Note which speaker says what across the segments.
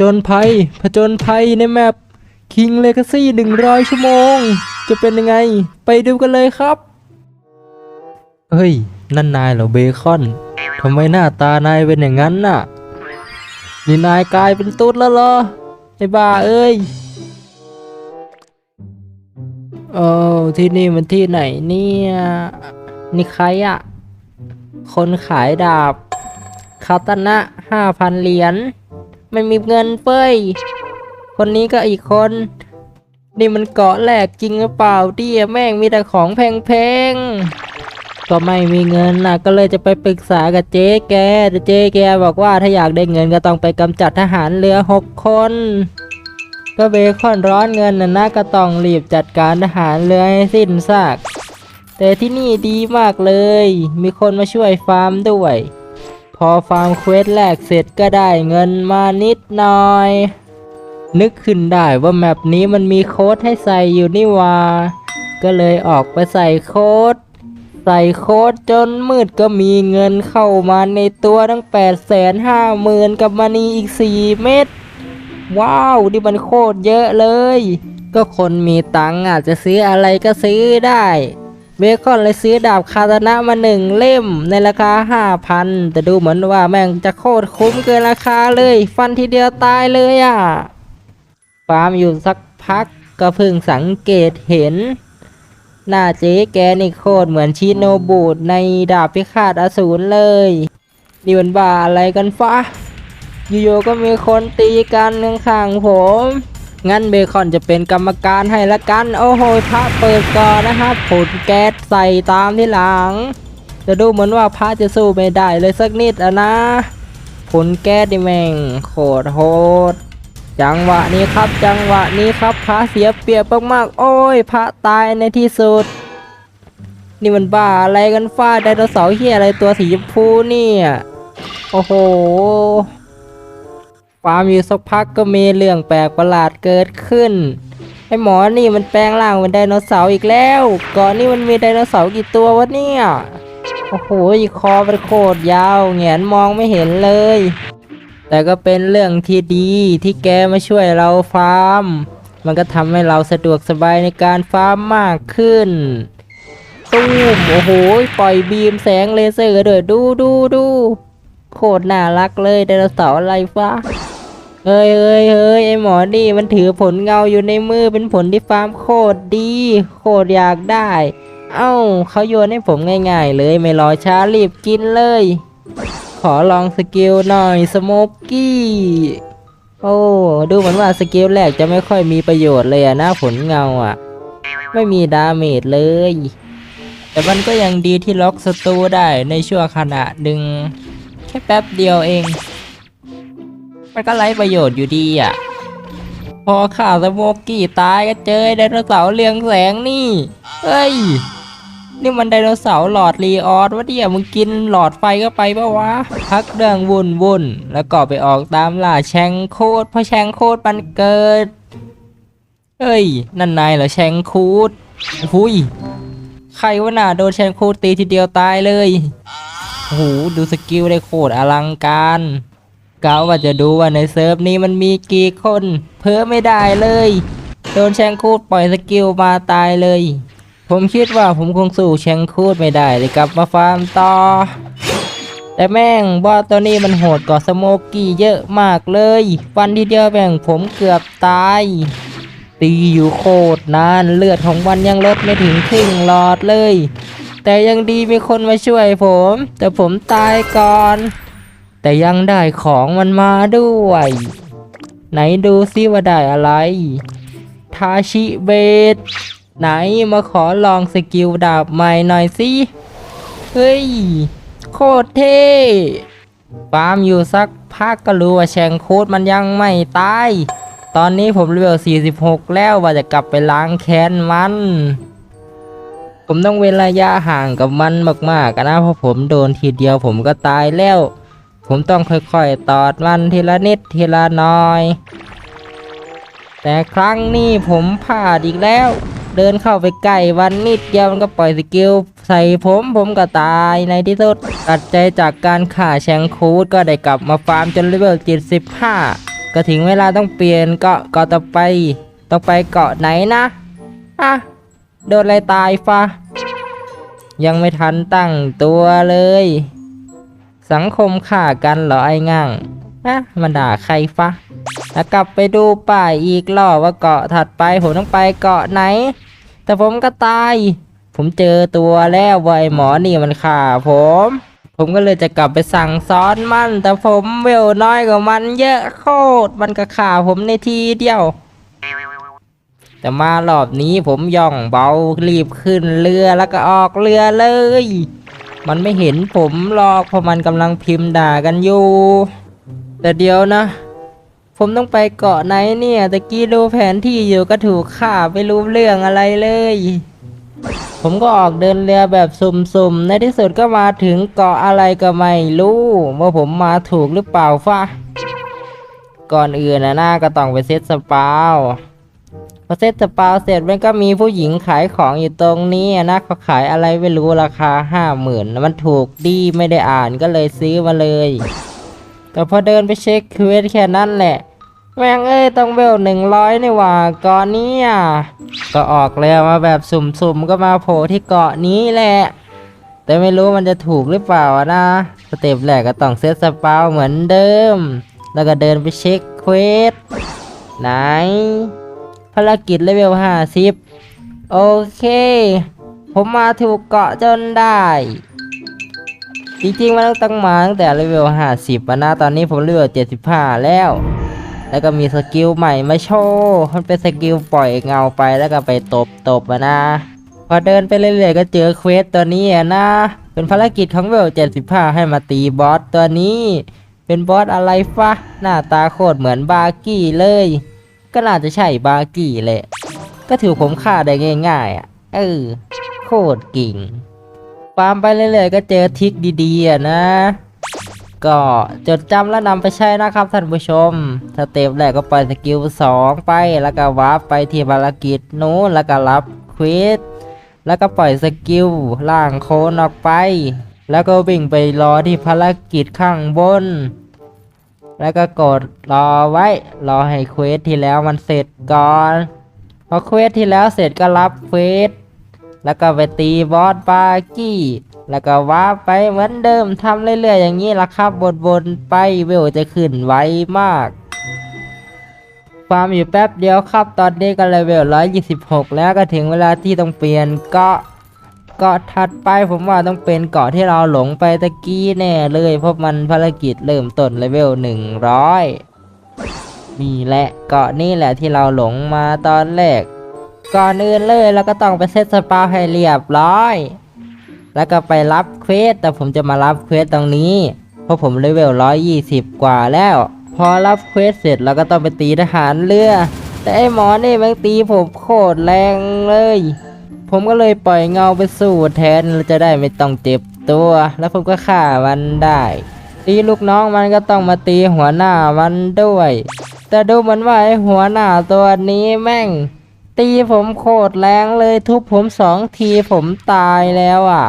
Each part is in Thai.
Speaker 1: จญภัย ผจญภัยในแมป King Legacy 100 ชั่วโมง จะเป็นยังไง ไปดูกันเลยครับ เฮ้ย นั่นนายเหรอเบคอน ทำไมหน้าตานายเป็นอย่างนั้นน่ะ นี่นายกลายเป็นตุ๊ดแล้วเหรอ ไอ้บ้าเอ้ยโอ้ที่นี่มันที่ไหนเนี่ย นี่ใครอะคนขายดาบคาตานะห้าพันเหรียญ ไม่มีเงินเฟ้ย คนนี้ก็อีกคน นี่มันเกาะแหลกจริงหรือเปล่าเดียแม่งมีแต่ของแพงๆ ก็ไม่มีเงินนะก็เลยจะไปปรึกษากับเจ๊แกแต่เจ๊แกบอกว่าถ้าอยากได้เงินก็ต้องไปกำจัดทหารเรือหกคน ก็เบคอนร้อนเงินนะนะก็ต้องรีบจัดการทหารเรือให้สิ้นซากแต่ที่นี่ดีมากเลย มีคนมาช่วยฟาร์มด้วย พอฟาร์มเควสแรกเสร็จก็ได้เงินมานิดหน่อย นึกขึ้นได้ว่าแมปนี้มันมีโค้ดให้ใส่อยู่นี่ว่า ก็เลยออกไปใส่โค้ด ใส่โค้ดจนมืดก็มีเงินเข้ามาในตัวตั้ง8 5 0 0 0 0กับมานีอีก 4 เม็ดว้าวนี่มันโคตรเยอะเลย ก็คนมีตังค์อาจจะซื้ออะไรก็ซื้อได้ เบคอนเลยซื้อดาบคาตานะมาหนึ่งเล่มในราคาห้าพันแต่ดูเหมือนว่าแม่งจะโคตรคุ้มเกินราคาเลย ฟันทีเดียวตายเลยอะฟาร์มอยู่สักพักก็เพิ่งสังเกตเห็น หน้าเจ๊แกนี่โคตรเหมือนชิโนบุในดาบพิฆาตอสูรเลย นี่มันบ้าอะไรกันฟะอยู่ๆก็มีคนตีกันข้างๆผม งั้นเบคอนจะเป็นกรรมการให้ละกัน โอ้โหพระเปิดก่อนนะครับผลแก๊สใส่ตามที่หลัง จะดูเหมือนว่าพระจะสู้ไม่ได้เลยสักนิดอะนะ ผลแก๊สดิแม่งโคตรโหดจังหวะนี้ครับจังหวะนี้ครับพระเสียเปรียบมากๆโอ้ย พระตายในที่สุด นี่มันบ้าอะไรกันฟ้าไดโนเสาร์เฮียอะไรตัวสีชมพูเนี่ย โอ้โห ฟาร์มอยู่สักพักก็มีเรื่องแปลกประหลาดเกิดขึ้น ไอหมอนี่มันแปลงร่างเป็นไดโนเสาร์อีกแล้วก่อนนี่มันมีไดโนเสาร์กี่ตัววะเนี่ย โอ้โหคอเป็นโคตรยาวแหงนมองไม่เห็นเลย แต่ก็เป็นเรื่องที่ดีที่แกมาช่วยเราฟาร์ม มันก็ทำให้เราสะดวกสบายในการฟาร์มมากขึ้นตู้มโอ้โห ปล่อยบีมแสงเลเซอร์ด้วยดูดูดูโคตรน่ารักเลยไดโนเสาร์อะไรฟ้า เฮ้ยเฮ้ยเฮ้ยไอหมอนี่มันถือผลเงาอยู่ในมือเป็นผลที่ฟาร์มโคตรดี โคตรอยากได้ เอ้าเขาโยนให้ผมง่าย ๆ เลยไม่รอช้ารีบกินเลย ขอลองสกิลหน่อยสโมกกี้ โอ้ดูเหมือนว่าสกิลแรกจะไม่ค่อยมีประโยชน์เลยอะนะผลเงาอะไม่มีดาเมจเลย แต่มันก็ยังดีที่ล็อกศัตรูได้ในช่วงขณะหนึ่งแค่แป๊บเดียวเอง มันก็ไร้ประโยชน์อยู่ดีอะ พอข่าวสโมกกี้ตายก็เจอไดโนเสาร์เรืองแสงนี่ เอ้ย นี่มันไดโนเสาร์หลอดรีออสวะเดี่ยมึงกินหลอดไฟก็ไปปะวะ พักเรื่องวุ่นวุ่นแล้วก็ไปออกตามล่าแชงโคดเพราะแชงโคดมันเกิด เอ้ย นั่นนายเหรอแชงคูดหุยใครวะน่ะโดนแชงคูดตีทีเดียวตายเลยโอ้โหดูสกิลได้โคตรอลังการ กะว่าจะดูว่าในเซิร์ฟนี้มันมีกี่คน เพิ่มไม่ได้เลย โดนแชงคูดปล่อยสกิลมาตายเลย ผมคิดว่าผมคงสู้แชงคูดไม่ได้เลยกลับมาฟาร์มต่อ แต่แม่งบอสตัวนี้มันโหดกว่าสโมกกี้เยอะมากเลยฟันทีเดียวแม่งผมเกือบตาย ตีอยู่โคตรนานเลือดของมันยังลดไม่ถึงครึ่งหลอดเลย แต่ยังดีมีคนมาช่วยผม แต่ผมตายก่อน แต่ยังได้ของมันมาด้วย ไหนดูซิว่าได้อะไร ทาชิเบตไหนมาขอลองสกิลดาบใหม่หน่อยสิ เฮ้ย โคตรเท่ฟาร์มอยู่สักพักก็รู้ว่าแชงโคดมันยังไม่ตาย ตอนนี้ผมเลเวล 46 แล้วว่าจะกลับไปล้างแค้นมัน ผมต้องเว้นระยะห่างกับมันมากๆนะเพราะผมโดนทีเดียวผมก็ตายแล้ว ผมต้องค่อยๆ ตอดมันทีละนิดทีละน้อย แต่ครั้งนี้ผมพลาดอีกแล้ว เดินเข้าไปใกล้วันนิดเดียวมันก็ปล่อยสกิลใส่ผมผมก็ตายในที่สุดตัดใจจากการฆ่าแชงคูดก็ได้กลับมาฟาร์มจนเลเวล75 ก็ถึงเวลาต้องเปลี่ยนเกาะเกาะต่อไป ต้องไปเกาะไหนนะ อะ โดนอะไรตายฟะยังไม่ทันตั้งตัวเลย สังคมฆ่ากันเหรอไอ้งั่งนะมันด่าใครฟะแล้วกลับไปดูป้ายอีกรอบว่าเกาะถัดไปผมต้องไปเกาะไหน แต่ผมก็ตาย ผมเจอตัวแล้วว่าไอ้หมอนี่มันฆ่าผม ผมก็เลยจะกลับไปสั่งสอนมัน แต่ผมเวลน้อยกว่ามันเยอะโคตร มันก็ฆ่าผมในทีเดียว แต่มารอบนี้ผมย่องเบารีบขึ้นเรือแล้วก็ออกเรือเลย มันไม่เห็นผมหรอกเพราะมันกำลังพิมพ์ด่ากันอยู่ แต่เดี๋ยวนะ ผมต้องไปเกาะไหนเนี่ยตะกี้ดูแผนที่อยู่ก็ถูกฆ่าไปรู้เรื่องอะไรเลย ผมก็ออกเดินเรือแบบสุ่มๆ ในที่สุดก็มาถึงเกาะอะไรก็ไม่รู้ว่าผมมาถูกหรือเปล่าฟะก่อนอื่นนะหน้าก็ต้องไปเซตสปาว พอเซตสปาเสร็จมันก็มีผู้หญิงขายของอยู่ตรงนี้นะเขาขายอะไรไม่รู้ราคาห้าหมื่นมันถูกดีไม่ได้อ่านก็เลยซื้อมาเลย แต่พอเดินไปเช็คเควสแค่นั้นแหละ แม่งเอ้ยต้องเบลหนึ่งร้อยนี่หว่าก่อนนี้อะก็ออกแล้วมาแบบสุ่มๆก็มาโผล่ที่เกาะนี้แหละ แต่ไม่รู้มันจะถูกหรือเปล่านะสเต็ปแรกก็ต้องเซตสปาเหมือนเดิม แล้วก็เดินไปเช็คเควสไหนารกิจเลเวล50โอเค ผมมาถูกเกาะจนได้ จริงๆมันต้องมาตั้งแต่เลเวล50อะนะตอนนี้ผมเลเวล75แล้ว แล้วก็มีสกิลใหม่มาโชว์มันเป็นสกิลปล่อยเงาไปแล้วก็ไปตบตบนะ พอเดินไปเรื่อยๆก็เจอเควสตัวนี้นะเป็นภารกิจของเวล75ให้มาตีบอสตัวนี้ เป็นบอสอะไรฟะหน้าตาโคตรเหมือนบาร์กี้เลย ก็น่าจะใช่บากี้แหละ ก็ถือผมฆ่าได้ง่ายๆอะ เออ โคตรกิ่งฟาร์มไปเรื่อยๆก็เจอทิกดีๆอะนะ ก็จดจำและนำไปใช้นะครับท่านผู้ชมสเต็ปแรกก็ปล่อยสกิล 2 ไปแล้วก็วาร์ปไปที่ภารกิจนู้นแล้วก็รับควสแล้วก็ปล่อยสกิลล่างโคนออกไป แล้วก็วิ่งไปรอที่ภารกิจข้างบน แล้วก็กดรอไว้ รอให้เควสที่แล้วมันเสร็จก่อน พอเควสที่แล้วเสร็จก็รับเควส แล้วก็ไปตีบอสบาร์กี้ แล้วก็ว้าร์ไปเหมือนเดิมทำเรื่อยๆ อย่างนี้ละครับวนๆไปเวลจะขึ้นไวมากฟาร์มอยู่แป๊บเดียวครับ ตอนนี้ก็เลเวล126 แล้วก็ถึงเวลาที่ต้องเปลี่ยนเกาะ เกาะถัดไปผมว่าต้องเป็นเกาะที่เราหลงไปตะกี้แน่เลยเพราะมันภารกิจเริ่มต้นเลเวล100นี่แหละเกาะนี่แหละที่เราหลงมาตอนแรกก่อนอื่นเลยเราก็ต้องไปเซตสปาให้เรียบร้อย แล้วก็ไปรับเควสแต่ผมจะมารับเควสตรงนี้ เพราะผมเลเวล120กว่าแล้ว พอรับเควสเสร็จเราก็ต้องไปตีทหารเรือ แต่ไอ้หมอนี่ม่งตีผมโคตรแรงเลย ผมก็เลยปล่อยเงาไปสู้แทนจะได้ไม่ต้องเจ็บตัว แล้วผมก็ฆ่ามันได้ตีลูกน้องมันก็ต้องมาตีหัวหน้ามันด้วย แต่ดูเหมือนว่าไอหัวหน้าตัวนี้แม่ง ตีผมโคตรแรงเลยทุบผมสองทีผมตายแล้วอะ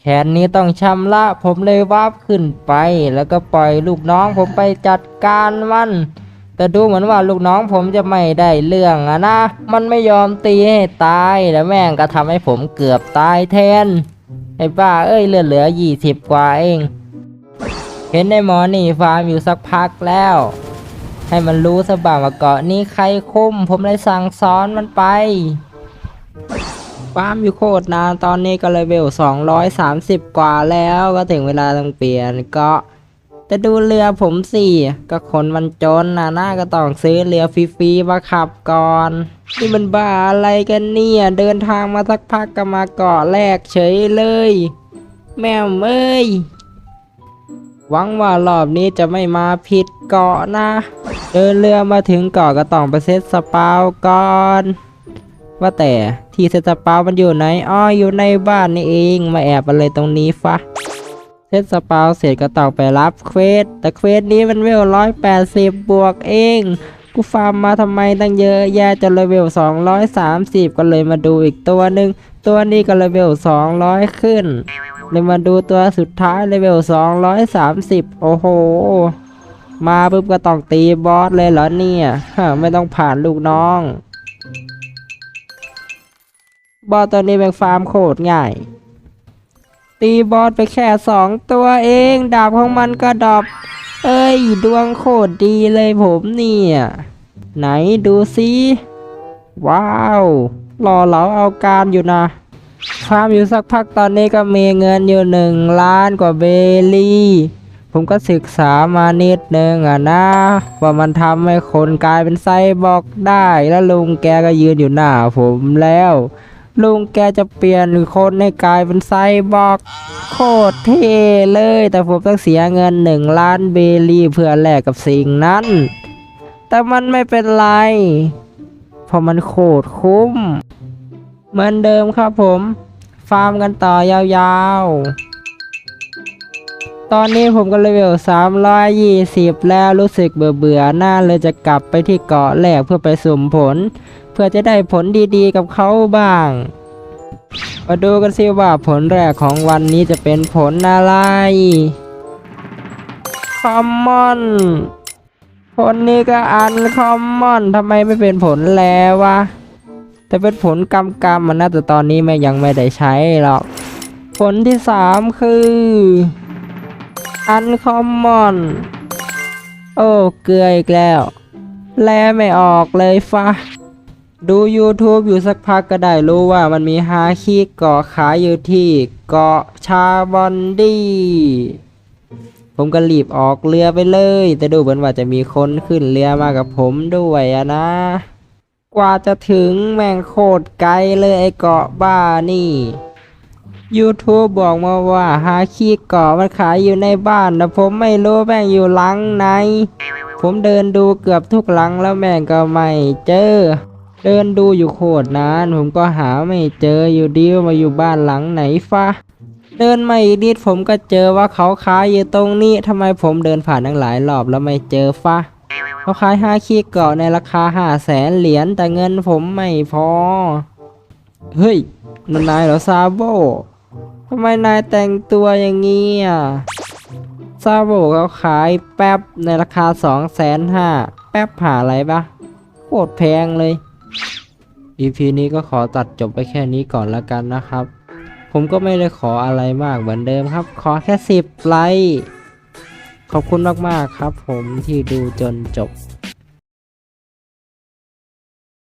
Speaker 1: แขนนี้ต้องชำระผมเลยวาบขึ้นไป แล้วก็ปล่อยลูกน้องผมไปจัดการมัน แต่ดูเหมือนว่าลูกน้องผมจะไม่ได้เรื่องอะนะ มันไม่ยอมตีให้ตายแล้วแม่งก็ทำให้ผมเกือบตายแทน ไอ้บ้าเอ้ยเหลือเหลือยี่สิบกว่าเอง เห็นในหมอนี่ฟาร์มอยู่สักพักแล้ว ให้มันรู้สบ้างว่าเกาะนี้ใครคุมผมเลยสั่งสอนมันไปฟาร์มอยู่โคตรนานตอนนี้ก็เลเวล230 กว่าแล้วก็ถึงเวลาต้องเปลี่ยนเกาะ แต่ดูเรือผมสิก็คนมันจนนะน่าก็ต้องซื้อเรือฟรีๆมาขับก่อน นี่มันบ้าอะไรกันเนี่ย เดินทางมาสักพักก็มาเกาะแรกเฉยเลย แม่เอ้ยหวังว่ารอบนี้จะไม่มาผิดเกาะนะ เดินเรือมาถึงเกาะก็ต้องไปเซตสปาวก่อนว่าแต่ที่เซตสปาวมันอยู่ไหนอ้ออยู่ในบ้านนี่เอง มาแอบอะไรตรงนี้ฟะ เซตสปาวเสร็จก็ต้องไปรับเควส แต่เควสนี้มันเวลร้อยแปดสิบบวกเอง กูฟาร์มมาทำไมตั้งเยอะแยะจนเลเวลสองร้อยสามสิบก็เลยมาดูอีกตัวหนึ่ง ตัวนี้ก็เลเวลสองร้อยขึ้น เลยมาดูตัวสุดท้ายเลเวลสองร้อยสามสิบโอ้โห มาปุ๊บก็ต้องตีบอสเลยเหรอเนี่ยไม่ต้องผ่านลูกน้อง บอสตัวนี้เป็นฟาร์มโคตรง่าย ตีบอสไปแค่สองตัวเอง ดาบของมันก็ดอปเอ้ย ดวงโคตรดีเลยผมเนี่ย ไหนดูสิว้าวรอเหลาเอาการอยู่นะฟาร์มอยู่สักพักตอนนี้ก็มีเงินอยู่หนึ่งล้านกว่าเบลลี่ ผมก็ศึกษามานิดนึงอะนะ ว่ามันทำให้คนกลายเป็นไซบอร์กได้แล้วลุงแกก็ยืนอยู่หน้าผมแล้ว ลุงแกจะเปลี่ยนคนให้กลายเป็นไซบอร์กโคตรเท่เลย แต่ผมต้องเสียเงินหนึ่งล้านเบลลี่เพื่อแลกกับสิ่งนั้น แต่มันไม่เป็นไร เพราะมันโคตรคุ้ม เหมือนเดิมครับผม ฟาร์มกันต่อยาวๆ ตอนนี้ผมก็เลเวล 320 แล้วรู้สึกเบื่อเบื่อๆหน้าเลยจะกลับไปที่เกาะแรกเพื่อไปสุ่มผล เพื่อจะได้ผลดีๆกับเขาบ้าง มาดูกันสิว่าผลแรกของวันนี้จะเป็นผลอะไรคอมมอนผลนี้ก็อันคอมมอนทำไมไม่เป็นผลแล้ววะแต่เป็นผลกรรมกรรมมันนะแต่ตอนนี้แม่ยังไม่ได้ใช้หรอก ผลที่สามคืออันคอมมอน โอ้ เกลืออีกแล้ว แลไม่ออกเลยฟะ ดู YouTube อยู่สักพักก็ได้รู้ว่ามันมีฮาคิเกาะขายอยู่ที่เกาะชาบอนดี้ ผมก็รีบออกเรือไปเลย แต่ดูเหมือนว่าจะมีคนขึ้นเรือมากับผมด้วยอะนะ กว่าจะถึงแม่งโคตรไกลเลยไอเกาะบ้านี่ YouTube บอกมาว่าฮาคิเกาะมันขายอยู่ในบ้านแต่ผมไม่รู้แม่งอยู่หลังไหน ผมเดินดูเกือบทุกหลังแล้วแม่งก็ไม่เจอ เดินดูอยู่โคตรนาน ผมก็หาไม่เจออยู่ดีมาอยู่บ้านหลังไหนฟะเดินมาอีกนิดผมก็เจอว่าเขาขายอยู่ตรงนี้ทำไมผมเดินผ่านตั้งหลายรอบแล้วไม่เจอฟะเขาขายห้าคีเกาะในราคาห้าแสนเหรียญแต่เงินผมไม่พอ เฮ้ยนั่นนายเหรอซาโบทำไมนายแต่งตัวอย่างนี้อะซาโบเขาขายแป๊บในราคาสองแสนห้าแป๊บหาอะไรปะโคตรแพงเลย EP นี้ก็ขอตัดจบไปแค่นี้ก่อนละกันนะครับ ผมก็ไม่ได้ขออะไรมากเหมือนเดิมครับ ขอแค่สิบไลค์ ขอบคุณมากๆครับผมที่ดูจนจบ